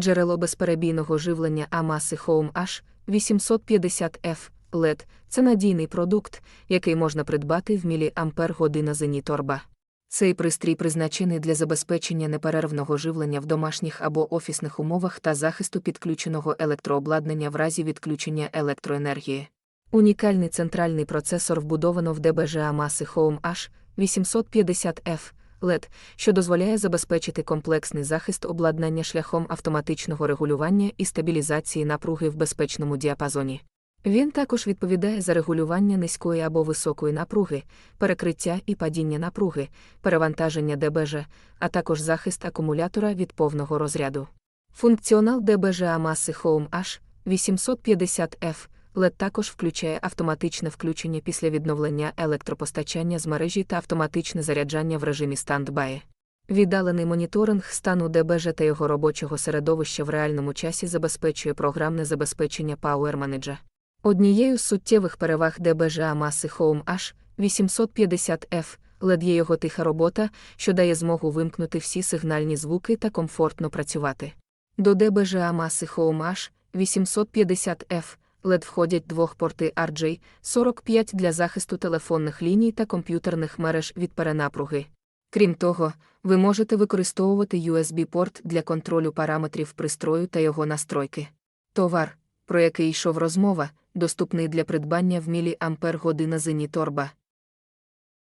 Джерело безперебійного живлення Амаси Home H 850F LED – це надійний продукт, який можна придбати в міліампер година Зеніторба. Цей пристрій призначений для забезпечення неперервного живлення в домашніх або офісних умовах та захисту підключеного електрообладнання в разі відключення електроенергії. Унікальний центральний процесор вбудовано в ДБЖ Амаси Home H 850F LED, що дозволяє забезпечити комплексний захист обладнання шляхом автоматичного регулювання і стабілізації напруги в безпечному діапазоні. Він також відповідає за регулювання низької або високої напруги, перекриття і падіння напруги, перевантаження ДБЖ, а також захист акумулятора від повного розряду. Функціонал ДБЖ Амаси Home H 850F LED також включає автоматичне включення після відновлення електропостачання з мережі та автоматичне заряджання в режимі стандбай. Віддалений моніторинг стану ДБЖ та його робочого середовища в реальному часі забезпечує програмне забезпечення Power Manager. Однією з суттєвих переваг ДБЖ Амаси Home H 850F LED є його тиха робота, що дає змогу вимкнути всі сигнальні звуки та комфортно працювати. До ДБЖ Амаси Home H 850F LED входять двохпорти RJ45 для захисту телефонних ліній та комп'ютерних мереж від перенапруги. Крім того, ви можете використовувати USB-порт для контролю параметрів пристрою та його настройки. Товар, про який йшов розмова, доступний для придбання в міліампер година Зеніторба.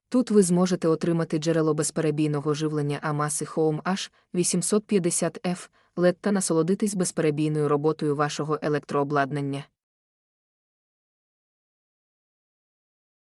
Тут ви зможете отримати джерело безперебійного живлення Амаси Home H 850F LED та насолодитись безперебійною роботою вашого електрообладнання.